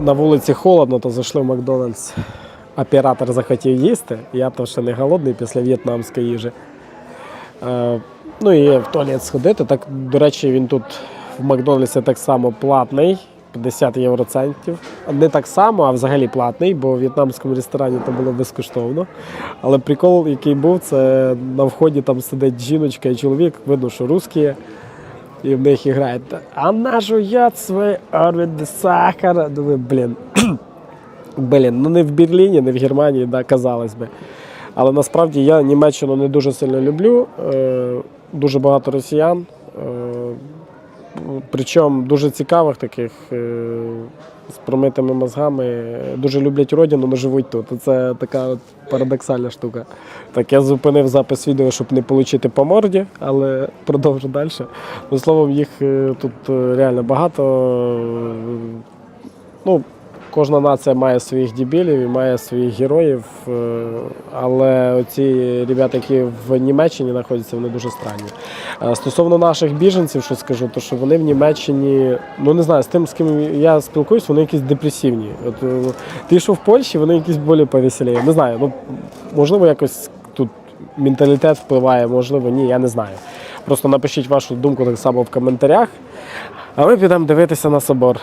на вулиці холодно, то зайшли в Макдональдс. Оператор захотів їсти. Я то ще не голодний після в'єтнамської їжі. Е, ну і в туалет сходити. Так, до речі, він тут в Макдональдсі так само платний. 50 євроцентів. Не так само, а взагалі платний, бо в в'єтнамському ресторані то було безкоштовно. Але прикол, який був, це на вході там сидить жіночка і чоловік, видно, що русські. І в них грають. Вона жує свій орбит сахара. Думаю, блін. Блін, ну не в Берліні, не в Германії, да, казалось би. Але насправді я Німеччину не дуже сильно люблю. Е, дуже багато росіян. Причому дуже цікавих таких е, з промитими мозгами. Дуже люблять родину, але живуть тут. Це така от парадоксальна штука. Так, я зупинив запис відео, щоб не отримати по морді, але продовжу далі. Ну, словом, їх е, тут е, реально багато. Ну, Кожна нація має своїх дебілів і має своїх героїв, е, але оці ребята, які в Німеччині знаходяться, вони дуже странні. Е, Стосовно наших біженців, що скажу, то що вони в Німеччині, ну не знаю, з тим, з ким я спілкуюсь, вони якісь депресивні. От е, ти що в Польщі, вони якісь більш повеселі. Не знаю, ну можливо, якось тут менталітет впливає, можливо, ні, я не знаю. Просто напишіть вашу думку так само в коментарях. А ми підемо дивитися на собор.